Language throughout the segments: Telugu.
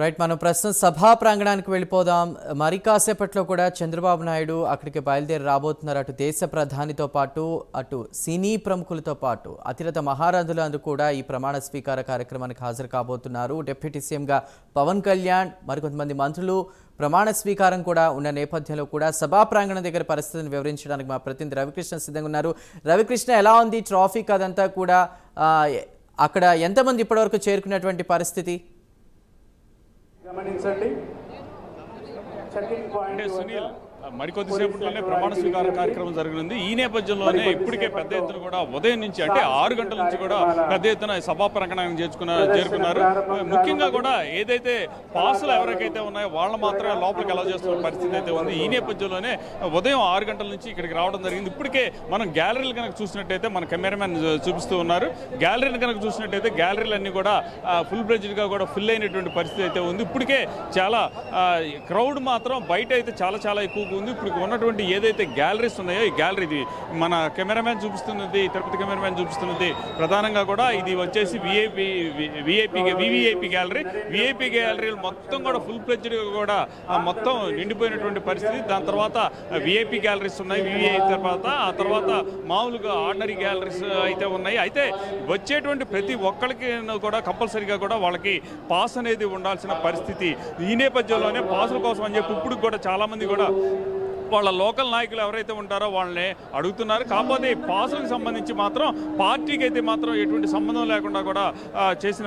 రైట్ మనం ప్రస్తుతం సభా ప్రాంగణానికి వెళ్ళిపోదాం. మరి కాసేపట్లో కూడా చంద్రబాబు నాయుడు అక్కడికి బయలుదేరి రాబోతున్నారు. అటు దేశ ప్రధానితో పాటు అటు సినీ ప్రముఖులతో పాటు అతిరథ మహారథులందు కూడా ఈ ప్రమాణ స్వీకార కార్యక్రమానికి హాజరు కాబోతున్నారు. డిప్యూటీ సీఎంగా పవన్ కళ్యాణ్ మరికొంతమంది మంత్రులు ప్రమాణ స్వీకారం కూడా ఉన్న నేపథ్యంలో కూడా సభా ప్రాంగణం దగ్గర పరిస్థితిని వివరించడానికి మా ప్రతినిధి రవికృష్ణ సిద్ధంగా ఉన్నారు. రవికృష్ణ ఎలా ఉంది ట్రాఫిక్ అదంతా కూడా? అక్కడ ఎంతమంది ఇప్పటివరకు చేరుకున్నటువంటి పరిస్థితి? గమనించండి. Checking point Sunil. మరికొద్దిసేపట్లోనే ప్రమాణ స్వీకార కార్యక్రమం జరగనుంది. ఈ నేపథ్యంలోనే ఇప్పటికే పెద్ద ఎత్తున కూడా ఉదయం నుంచి అంటే ఆరు గంటల నుంచి కూడా పెద్ద ఎత్తున సభా ప్రాంగణానికి చేర్చుకున్న చేరుకున్నారు. ముఖ్యంగా కూడా ఏదైతే పాసులు ఎవరికైతే ఉన్నాయో వాళ్ళు మాత్రమే లోపలికి అలౌ చేస్తున్న పరిస్థితి అయితే ఉంది. ఈ నేపథ్యంలోనే ఉదయం ఆరు గంటల నుంచి ఇక్కడికి రావడం జరిగింది. ఇప్పటికే మనం గ్యాలరీలు కనుక చూసినట్టయితే మన కెమెరామెన్ చూపిస్తూ ఉన్నారు. గ్యాలరీని కనుక చూసినట్టయితే గ్యాలరీలు అన్ని కూడా ఫుల్గా కూడా ఫుల్ అయినటువంటి పరిస్థితి అయితే ఉంది. ఇప్పటికే చాలా క్రౌడ్ మాత్రం బయట అయితే చాలా చాలా ఎక్కువగా ఉంది. ఇప్పుడు ఉన్నటువంటి ఏదైతే గ్యాలరీస్ ఉన్నాయో ఈ గ్యాలరీ మన కెమెరామ్యాన్ చూపిస్తున్నది తిరుపతి కెమెరామ్యాన్ చూపిస్తున్నది ప్రధానంగా కూడా ఇది వచ్చేసి VIP VIP VVIP gallery. VIP గ్యాలరీలు మొత్తం కూడా ఫుల్గా కూడా మొత్తం నిండిపోయినటువంటి పరిస్థితి. దాని తర్వాత విఐపి గ్యాలరీస్ ఉన్నాయి వివిఐ తర్వాత ఆ తర్వాత మామూలుగా ఆర్డినరీ గ్యాలరీస్ అయితే ఉన్నాయి. అయితే వచ్చేటువంటి ప్రతి ఒక్కరికి కూడా కంపల్సరీగా కూడా వాళ్ళకి పాస్ అనేది ఉండాల్సిన పరిస్థితి ఈ నేపథ్యంలోనే పాసుల కోసం అని చెప్పి ఇప్పుడు కూడా చాలామంది కూడా వాళ్ళ లోకల్ నాయకులు ఎవరైతే ఉంటారో వాళ్ళని అడుగుతున్నారు. కాకపోతే ఈ పాసులకు సంబంధించి మాత్రం పార్టీకి అయితే మాత్రం ఎటువంటి సంబంధం లేకుండా కూడా చేసిన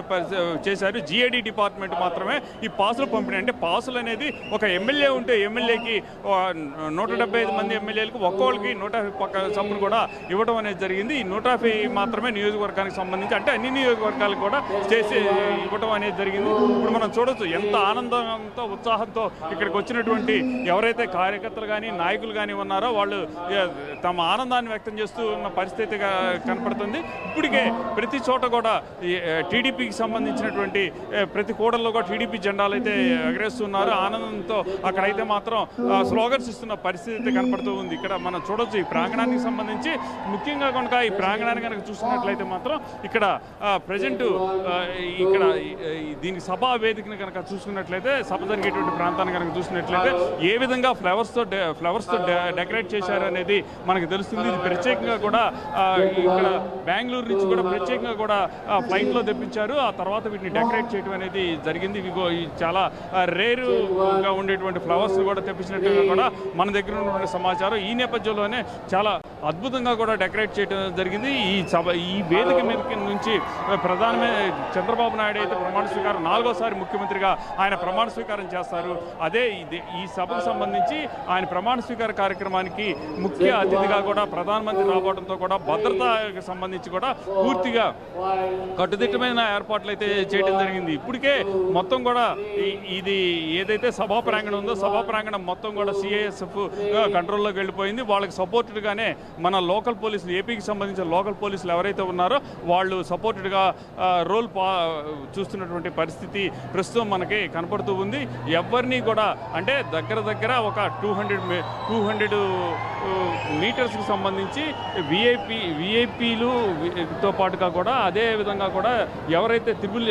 చేశారు. జిఏడి డిపార్ట్మెంట్ మాత్రమే ఈ పాసులు పంపిణీ అంటే పాసులు అనేది ఒక ఎమ్మెల్యే ఉంటే ఎమ్మెల్యేకి నూట డెబ్బై ఐదు మంది ఎమ్మెల్యేలకు ఒక్కొక్కరికి నూట యాభై పక్క సొమ్మును కూడా ఇవ్వడం అనేది జరిగింది. ఈ నూట యాభై మాత్రమే నియోజకవర్గానికి సంబంధించి అంటే అన్ని నియోజకవర్గాలకు కూడా చేసి ఇవ్వడం అనేది జరిగింది. ఇప్పుడు మనం చూడొచ్చు ఎంత ఆనందంతో ఉత్సాహంతో ఇక్కడికి వచ్చినటువంటి ఎవరైతే కార్యకర్తలు కానీ నాయకులు కానీ ఉన్నారో వాళ్ళు తమ ఆనందాన్ని వ్యక్తం చేస్తూ ఉన్న పరిస్థితి కనపడుతుంది. ఇప్పటికే ప్రతి చోట కూడా టీడీపీకి సంబంధించినటువంటి ప్రతి కూడల్లో కూడా టీడీపీ జెండాలు అయితే ఎగరేస్తున్నారు. ఆనందంతో అక్కడైతే మాత్రం స్లోగన్స్ ఇస్తున్న పరిస్థితి అయితే కనపడుతూ ఉంది. ఇక్కడ మనం చూడొచ్చు ఈ ప్రాంగణానికి సంబంధించి. ముఖ్యంగా కనుక ఈ ప్రాంగణాన్ని కనుక చూసుకున్నట్లయితే మాత్రం ఇక్కడ ప్రజెంట్ ఇక్కడ దీనికి సభా వేదికను కనుక చూసుకున్నట్లయితే సభ జరిగేటువంటి ప్రాంతాన్ని కనుక చూసినట్లయితే ఏ విధంగా ఫ్లవర్స్తో ఫ్లవర్స్తో డెకరేట్ చేశారు అనేది మనకు తెలుస్తుంది ఇది ప్రత్యేకంగా కూడా ఇక్కడ బెంగళూరు నుంచి కూడా ప్రత్యేకంగా కూడా ఫ్లైట్లో తెప్పించారు. ఆ తర్వాత వీటిని డెకరేట్ చేయడం అనేది జరిగింది. ఇవిగో ఈ చాలా రేరుగా ఉండేటువంటి ఫ్లవర్స్ కూడా తెప్పించినట్టుగా కూడా మన దగ్గర ఉన్నటువంటి సమాచారం. ఈ నేపథ్యంలోనే చాలా అద్భుతంగా కూడా డెకరేట్ చేయడం జరిగింది. ఈ సభ ఈ వేదిక మీద నుంచి ప్రధానమే చంద్రబాబు నాయుడు అయితే ప్రమాణ స్వీకారం నాలుగోసారి ముఖ్యమంత్రిగా ఆయన ప్రమాణ స్వీకారం చేస్తారు. అదే ఇది ఈ సభకు సంబంధించి ఆయన ప్రమాణ స్వీకార కార్యక్రమానికి ముఖ్య అతిథిగా కూడా ప్రధానమంత్రి రావడంతో కూడా భద్రతకు సంబంధించి కూడా పూర్తిగా కట్టుదిట్టమైన ఏర్పాట్లు అయితే చేయడం జరిగింది. ఇప్పటికే మొత్తం కూడా ఇది ఏదైతే సభా ప్రాంగణం ఉందో సభా ప్రాంగణం మొత్తం కూడా సిఐఎస్ఎఫ్ కంట్రోల్లోకి వెళ్ళిపోయింది. వాళ్ళకి సపోర్టెడ్గానే మన లోకల్ పోలీసులు ఏపీకి సంబంధించిన లోకల్ పోలీసులు ఎవరైతే ఉన్నారో వాళ్ళు సపోర్టెడ్గా రోల్ పా చూస్తున్నటువంటి పరిస్థితి ప్రస్తుతం మనకి కనపడుతూ ఉంది. ఎవరిని కూడా అంటే దగ్గర దగ్గర ఒక టూ హండ్రెడ్ టూ హండ్రెడ్ లీటర్స్కి సంబంధించి విఐపి విఐపీలుతో పాటుగా కూడా అదే విధంగా కూడా ఎవరైతే త్రిబుల్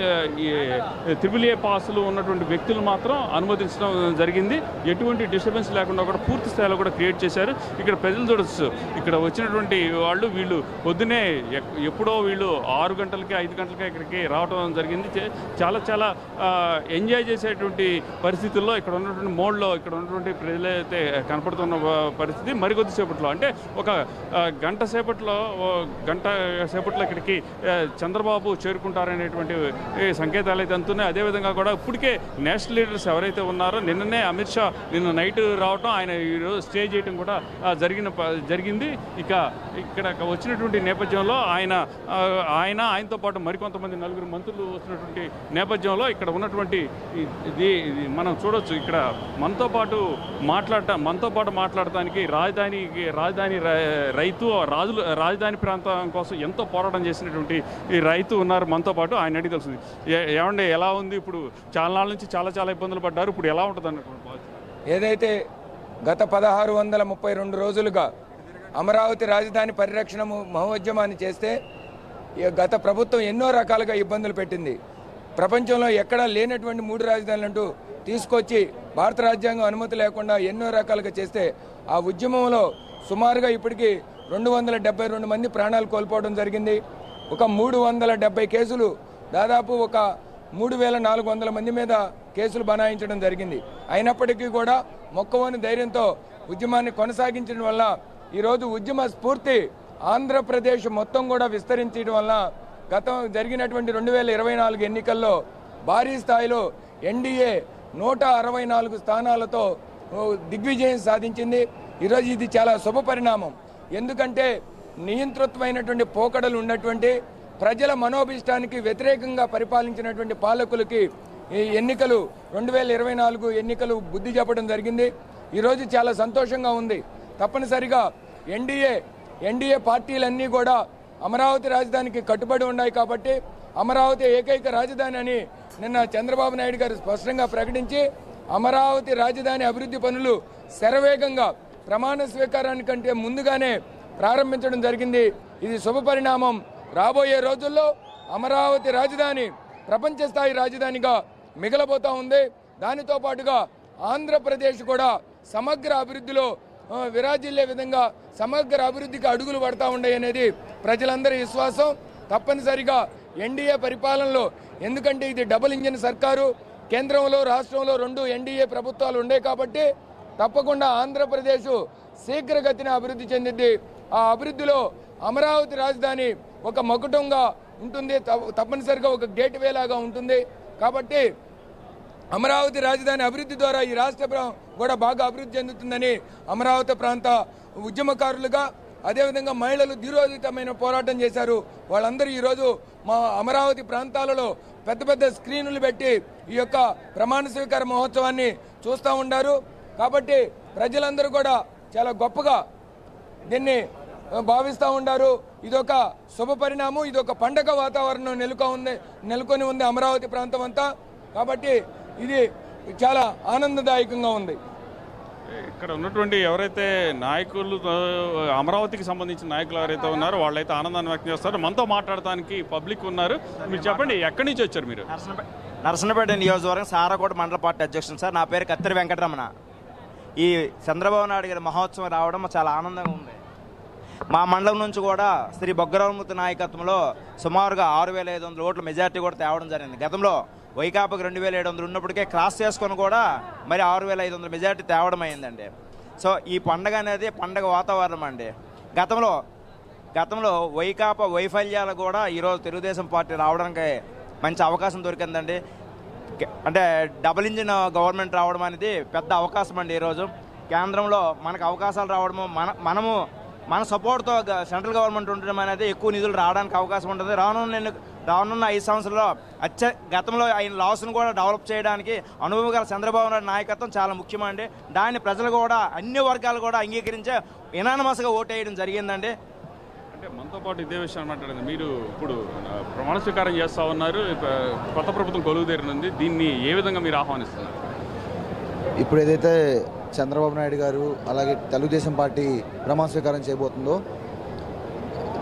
త్రిబుల్ ఏ పాసులు ఉన్నటువంటి వ్యక్తులు మాత్రం అనుమతించడం జరిగింది. ఎటువంటి డిస్టర్బెన్స్ లేకుండా కూడా పూర్తి స్థాయిలో కూడా క్రియేట్ చేశారు. ఇక్కడ ప్రజలు చూడొచ్చు. ఇక్కడ వచ్చినటువంటి వాళ్ళు వీళ్ళు పొద్దునే ఎప్పుడో వీళ్ళు ఆరు గంటలకి ఐదు గంటలకి ఇక్కడికి రావడం జరిగింది. చాలా చాలా ఎంజాయ్ చేసేటువంటి పరిస్థితుల్లో ఇక్కడ ఉన్నటువంటి మోడ్లో ఇక్కడ ఉన్నటువంటి ప్రజలైతే కనపడుతున్న పరిస్థితి మరికొద్దిసేపట్లో అంటే అంటే ఒక గంట సేపట్లో గంట సేపట్లో ఇక్కడికి చంద్రబాబు చేరుకుంటారనేటువంటి సంకేతాలు అయితే అందుతున్నాయి. అదేవిధంగా కూడా ఇప్పటికే నేషనల్ లీడర్స్ ఎవరైతే ఉన్నారో నిన్ననే అమిత్ షా నిన్న నైట్ రావటం ఆయన ఈరోజు స్టే చేయడం కూడా జరిగిన ప- జరిగింది. ఇక ఇక్కడ వచ్చినటువంటి నేపథ్యంలో ఆయన ఆయన ఆయనతో పాటు మరికొంతమంది నలుగురు మంత్రులు వస్తున్నటువంటి నేపథ్యంలో ఇక్కడ ఉన్నటువంటి ఇది ఇది మనం చూడొచ్చు. ఇక్కడ మనతో పాటు మాట్లాడటం మనతో పాటు మాట్లాడటానికి రాజధానికి రాజధాని రాజధాని రైతు రాజులు రాజధాని ప్రాంతం కోసం ఎంతో పోరాటం చేసినటువంటి ఈ రైతు ఉన్నారు మనతో పాటు. ఆయన అడిగి తెలుస్తుంది. ఏమండి ఎలా ఉంది ఇప్పుడు? చాలా నాళ్ళ నుంచి చాలా చాలా ఇబ్బందులు పడ్డారు. ఇప్పుడు ఎలా ఉంటుంది అన్నటువంటి ఏదైతే గత పదహారు వందల ముప్పై రెండు రోజులుగా అమరావతి రాజధాని పరిరక్షణ మహోద్యమాన్ని చేస్తే గత ప్రభుత్వం ఎన్నో రకాలుగా ఇబ్బందులు పెట్టింది. ప్రపంచంలో ఎక్కడా లేనటువంటి మూడు రాజధానులు అంటూ తీసుకొచ్చి భారత రాజ్యాంగం అనుమతి లేకుండా ఎన్నో రకాలుగా చేస్తే ఆ ఉద్యమంలో సుమారుగా ఇప్పటికీ రెండు వందల డెబ్బై రెండు మంది ప్రాణాలు కోల్పోవడం జరిగింది. ఒక మూడు వందల డెబ్బై కేసులు దాదాపు ఒక మూడు వేల నాలుగు వందల మంది మీద కేసులు బనాయించడం జరిగింది. అయినప్పటికీ కూడా మొక్కవోని ధైర్యంతో ఉద్యమాన్ని కొనసాగించడం వల్ల ఈరోజు ఉద్యమ స్ఫూర్తి ఆంధ్రప్రదేశ్ మొత్తం కూడా విస్తరించడం వల్ల గతం జరిగినటువంటి రెండు వేల ఇరవై నాలుగు ఎన్నికల్లో భారీ స్థాయిలో ఎన్డీఏ నూట అరవై నాలుగు స్థానాలతో దిగ్విజయం సాధించింది. ఈరోజు ఇది చాలా శుభ పరిణామం. ఎందుకంటే నియంతృత్వమైనటువంటి పోకడలు ఉన్నటువంటి ప్రజల మనోభిష్టానికి వ్యతిరేకంగా పరిపాలించినటువంటి పాలకులకి ఈ ఎన్నికలు రెండు వేల ఇరవై నాలుగు ఎన్నికలు బుద్ధి చెప్పడం జరిగింది. ఈరోజు చాలా సంతోషంగా ఉంది. తప్పనిసరిగా ఎన్డీఏ ఎన్డీఏ పార్టీలన్నీ కూడా అమరావతి రాజధానికి కట్టుబడి ఉన్నాయి కాబట్టి అమరావతి ఏకైక రాజధాని అని నిన్న చంద్రబాబు నాయుడు గారు స్పష్టంగా ప్రకటించి అమరావతి రాజధాని అభివృద్ధి పనులు శరవేగంగా ప్రమాణ స్వీకారానికంటే ముందుగానే ప్రారంభించడం జరిగింది. ఇది శుభ పరిణామం. రాబోయే రోజుల్లో అమరావతి రాజధాని ప్రపంచ స్థాయి రాజధానిగా మిగలబోతా ఉంది. దానితో పాటుగా ఆంధ్రప్రదేశ్ కూడా సమగ్ర అభివృద్ధిలో విరాజిల్లే విధంగా సమగ్ర అభివృద్ధికి అడుగులు పడతా ఉన్నాయి అనేది ప్రజలందరి విశ్వాసం. తప్పనిసరిగా ఎన్డీఏ పరిపాలనలో ఎందుకంటే ఇది డబుల్ ఇంజిన్ సర్కారు కేంద్రంలో రాష్ట్రంలో రెండు ఎన్డీఏ ప్రభుత్వాలు ఉండే కాబట్టి తప్పకుండా ఆంధ్రప్రదేశ్ శీఘ్రగతిన అభివృద్ధి చెందింది ఆ అభివృద్ధిలో అమరావతి రాజధాని ఒక మకుటంగా ఉంటుంది. తప్పనిసరిగా ఒక గేట్ లాగా ఉంటుంది. కాబట్టి అమరావతి రాజధాని అభివృద్ధి ద్వారా ఈ రాష్ట్ర కూడా బాగా అభివృద్ధి చెందుతుందని అమరావతి ప్రాంత ఉద్యమకారులుగా అదేవిధంగా మహిళలు ధీరోదితమైన పోరాటం చేశారు. వాళ్ళందరూ ఈరోజు మా అమరావతి ప్రాంతాలలో పెద్ద పెద్ద స్క్రీనులు పెట్టి ఈ యొక్క ప్రమాణ స్వీకార మహోత్సవాన్ని చూస్తూ ఉన్నారు కాబట్టి ప్రజలందరూ కూడా చాలా గొప్పగా దీన్ని భావిస్తూ ఉండారు. ఇదొక శుభ పరిణామం ఇదొక పండగ వాతావరణం నెలకొ ఉంది నెలకొని ఉంది అమరావతి ప్రాంతం అంతా. కాబట్టి ఇది చాలా ఆనందదాయకంగా ఉంది. ఇక్కడ ఉన్నటువంటి ఎవరైతే నాయకులు అమరావతికి సంబంధించిన నాయకులు ఎవరైతే ఉన్నారో వాళ్ళైతే ఆనందాన్ని వ్యక్తం చేస్తారు. మనతో మాట్లాడటానికి పబ్లిక్ ఉన్నారు. మీరు చెప్పండి ఎక్కడి నుంచి వచ్చారు మీరు? నరసనపేట నరసనపేట నియోజకవర్గం సారాకోట మండల పార్టీ అధ్యక్షుడు సార్. నా పేరు కత్తిరి వెంకటరమణ. ఈ చంద్రబాబు నాయుడు గారి మహోత్సవం రావడం చాలా ఆనందంగా ఉంది. మా మండలం నుంచి కూడా శ్రీ బొగ్గరామూర్తి నాయకత్వంలో సుమారుగా ఆరు వేల ఐదు వందల ఓట్ల మెజార్టీ కూడా తేవడం జరిగింది. గతంలో వైకాపాకి రెండు వేల ఏడు వందలు ఉన్నప్పటికే క్రాస్ చేసుకొని కూడా మరి ఆరు వేల ఐదు వందల మెజార్టీ తేవడం అయిందండి. సో ఈ పండగ అనేది పండగ వాతావరణం అండి. గతంలో గతంలో వైకాపా వైఫల్యాలు కూడా ఈరోజు తెలుగుదేశం పార్టీ రావడానికి మంచి అవకాశం దొరికిందండి. అంటే డబుల్ ఇంజిన్ గవర్నమెంట్ రావడం అనేది పెద్ద అవకాశం అండి ఈరోజు కేంద్రంలో మనకు అవకాశాలు రావడము మన మనము మన సపోర్ట్తో సెంట్రల్ గవర్నమెంట్ ఉండడం అనేది ఎక్కువ నిధులు రావడానికి అవకాశం ఉంటుంది. రానున్న నేను రానున్న ఐదు సంవత్సరాల్లో అత్య గతంలో ఆయన లాస్ను కూడా డెవలప్ చేయడానికి అనుభవం గల చంద్రబాబు నాయుడు నాయకత్వం చాలా ముఖ్యమండి. దాన్ని ప్రజలు కూడా అన్ని వర్గాలు కూడా అంగీకరించే ఇనానమస్గా ఓటేయడం జరిగిందండి. అంటే మనతో పాటు ఇదే విషయం మాట్లాడింది. మీరు ఇప్పుడు ప్రమాణ స్వీకారం చేస్తా ఉన్నారు. కొత్త ప్రభుత్వం కొలువుదేరినుంది. దీన్ని ఏ విధంగా మీరు ఆహ్వానిస్తున్నారు? ఇప్పుడు ఏదైతే చంద్రబాబు నాయుడు గారు అలాగే తెలుగుదేశం పార్టీ ప్రమాణ స్వీకారం చేయబోతుందో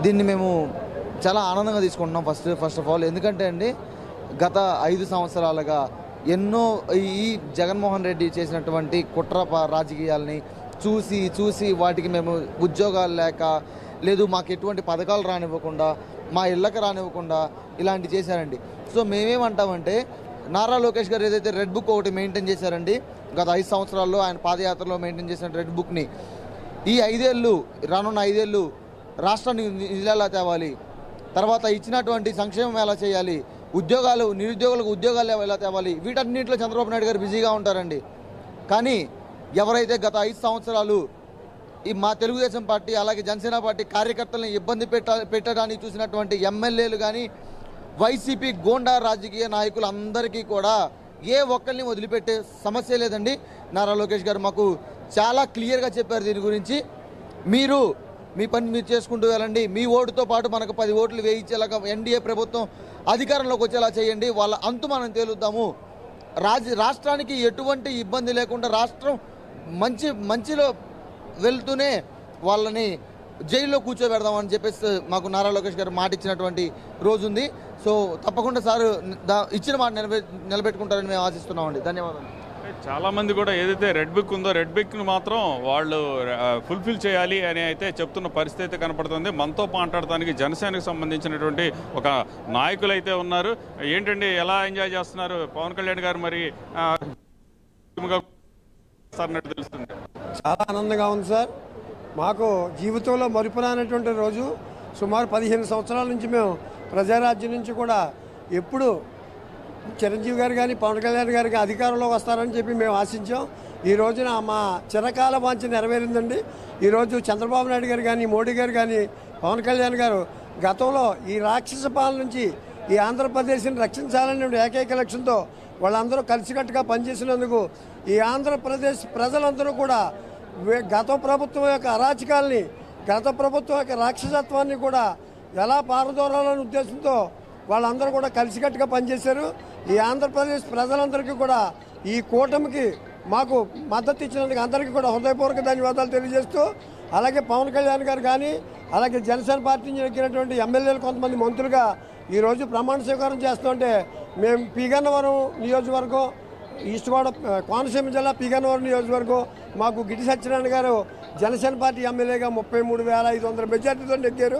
దీన్ని మేము చాలా ఆనందంగా తీసుకుంటున్నాం ఫస్ట్ ఫస్ట్ ఆఫ్ ఆల్. ఎందుకంటే అండి గత ఐదు సంవత్సరాలుగా ఎన్నో ఈ జగన్మోహన్ రెడ్డి చేసినటువంటి కుట్ర రాజకీయాలని రాజకీయాల్ని చూసి చూసి వాటికి మేము ఉద్యోగాలు లేక లేదు మాకు ఎటువంటి పథకాలు రానివ్వకుండా మా ఇళ్ళకి రానివ్వకుండా ఇలాంటి చేశారండి. సో మేమేమంటామంటే నారా లోకేష్ గారు ఏదైతే రెడ్ బుక్ ఒకటి మెయింటైన్ చేశారండి గత ఐదు సంవత్సరాల్లో ఆయన పాదయాత్రలో మెయింటైన్ చేసిన రెడ్ బుక్ని ఈ ఐదేళ్ళు రానున్న ఐదేళ్ళు రాష్ట్రాన్ని నిధులలా తేవాలి తర్వాత ఇచ్చినటువంటి సంక్షేమం ఎలా చేయాలి ఉద్యోగాలు నిరుద్యోగులకు ఉద్యోగాలు ఎలా తేవాలి వీటన్నింటిలో చంద్రబాబు నాయుడు గారు బిజీగా ఉంటారండి. కానీ ఎవరైతే గత ఐదు సంవత్సరాలు ఈ మా తెలుగుదేశం పార్టీ అలాగే జనసేన పార్టీ కార్యకర్తలను ఇబ్బంది పెట్ట పెట్టడానికి చూసినటువంటి ఎమ్మెల్యేలు కానీ వైసీపీ గోండా రాజకీయ నాయకులు అందరికీ కూడా ఏ ఒక్కరిని వదిలిపెట్టే సమస్య లేదండి. నారా లోకేష్ గారు మాకు చాలా క్లియర్గా చెప్పారు దీని గురించి. మీరు మీ పని మీరు చేసుకుంటూ వెళ్ళండి. మీ ఓటుతో పాటు మనకు పది ఓట్లు వేయించేలాగా ఎన్డీఏ ప్రభుత్వం అధికారంలోకి వచ్చేలా చేయండి. వాళ్ళ అంతు మనం తేలుద్దాము. రాజ రాష్ట్రానికి ఎటువంటి ఇబ్బంది లేకుండా రాష్ట్రం మంచి మంచిలో వెళ్తూనే వాళ్ళని జైల్లో కూర్చోబెడదామని చెప్పేసి మాకు నారా లోకేష్ గారు మాట ఇచ్చినటువంటి రోజు ఉంది సో తప్పకుండా సార్ ఇచ్చిన మాట నిలబె నిలబెట్టుకుంటారని మేము ఆశిస్తున్నామండి. ధన్యవాదాలు. చాలా మంది కూడా ఏదైతే రెడ్ బుక్ ఉందో రెడ్ బుక్ను మాత్రం వాళ్ళు ఫుల్ఫిల్ చేయాలి అని అయితే చెప్తున్న పరిస్థితి అయితే కనపడుతుంది. మనతో మాట్లాడటానికి జనసేనకు సంబంధించినటువంటి ఒక నాయకులు అయితే ఉన్నారు. ఏంటండి ఎలా ఎంజాయ్ చేస్తున్నారు? పవన్ కళ్యాణ్ గారు మరి చేస్తారన్నట్టు తెలుస్తుంది చాలా ఆనందంగా ఉంది సార్. మాకు జీవితంలో మరుపురానటువంటి రోజు సుమారు పదిహేను సంవత్సరాల నుంచి మేము ప్రజారాజ్యం నుంచి కూడా ఎప్పుడు చిరంజీవి గారు కానీ పవన్ కళ్యాణ్ గారు కానీ అధికారంలోకి వస్తారని చెప్పి మేము ఆశించాం. ఈ రోజున మా చిరకాల వాంఛ నెరవేరిందండి. ఈరోజు చంద్రబాబు నాయుడు గారు కానీ మోడీ గారు కానీ పవన్ కళ్యాణ్ గారు గతంలో ఈ రాక్షస పాలన నుంచి ఈ ఆంధ్రప్రదేశ్ని రక్షించాలనే ఏకైక లక్ష్యంతో వాళ్ళందరూ కలిసికట్టుగా పనిచేసినందుకు ఈ ఆంధ్రప్రదేశ్ ప్రజలందరూ కూడా గత ప్రభుత్వం యొక్క అరాచకాల్ని గత ప్రభుత్వం యొక్క రాక్షసత్వాన్ని కూడా ఎలా పారదోరాలనే ఉద్దేశంతో వాళ్ళందరూ కూడా కలిసికట్టుగా పనిచేశారు. ఈ ఆంధ్రప్రదేశ్ ప్రజలందరికీ కూడా ఈ కూటమికి మాకు మద్దతు ఇచ్చినందుకు అందరికీ కూడా హృదయపూర్వక ధన్యవాదాలు తెలియజేస్తూ అలాగే పవన్ కళ్యాణ్ గారు కానీ అలాగే జనసేన పార్టీ నుంచి ఎక్కినటువంటి ఎమ్మెల్యేలు కొంతమంది మంత్రులుగా ఈరోజు ప్రమాణ స్వీకారం చేస్తుంటే మేము పీగన్నవరం నియోజకవర్గం ఈస్ట్వాడ కోనసీమ జిల్లా పీగన్నవరం నియోజకవర్గం మాకు గిటి సత్యనారాయణ గారు జనసేన పార్టీ ఎమ్మెల్యేగా ముప్పై మూడు వేల ఐదు వందల మెజార్టీతో నెగ్గారు.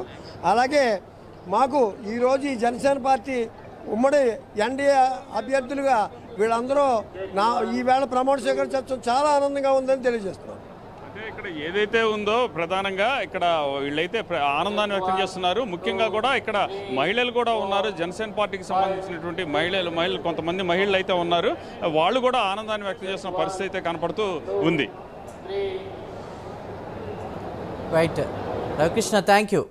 అలాగే మాకు ఈరోజు ఈ జనసేన పార్టీ ఉమ్మడి ఎన్డీఏ అభ్యర్థులుగా వీళ్ళందరూ నా ఈవేళ ప్రమాణ స్వీకరించడం చాలా ఆనందంగా ఉందని తెలియజేస్తున్నాను ఇక్కడ ఏదైతే ఉందో ప్రధానంగా ఇక్కడ వీళ్ళైతే ఆనందాన్ని వ్యక్తం చేస్తున్నారు. ముఖ్యంగా కూడా ఇక్కడ మహిళలు కూడా ఉన్నారు. జనసేన పార్టీకి సంబంధించినటువంటి మహిళలు మహిళలు కొంతమంది మహిళలు అయితే ఉన్నారు. వాళ్ళు కూడా ఆనందాన్ని వ్యక్తం చేస్తున్న పరిస్థితి అయితే కనపడుతూ ఉంది. Right Ravikrishna thank you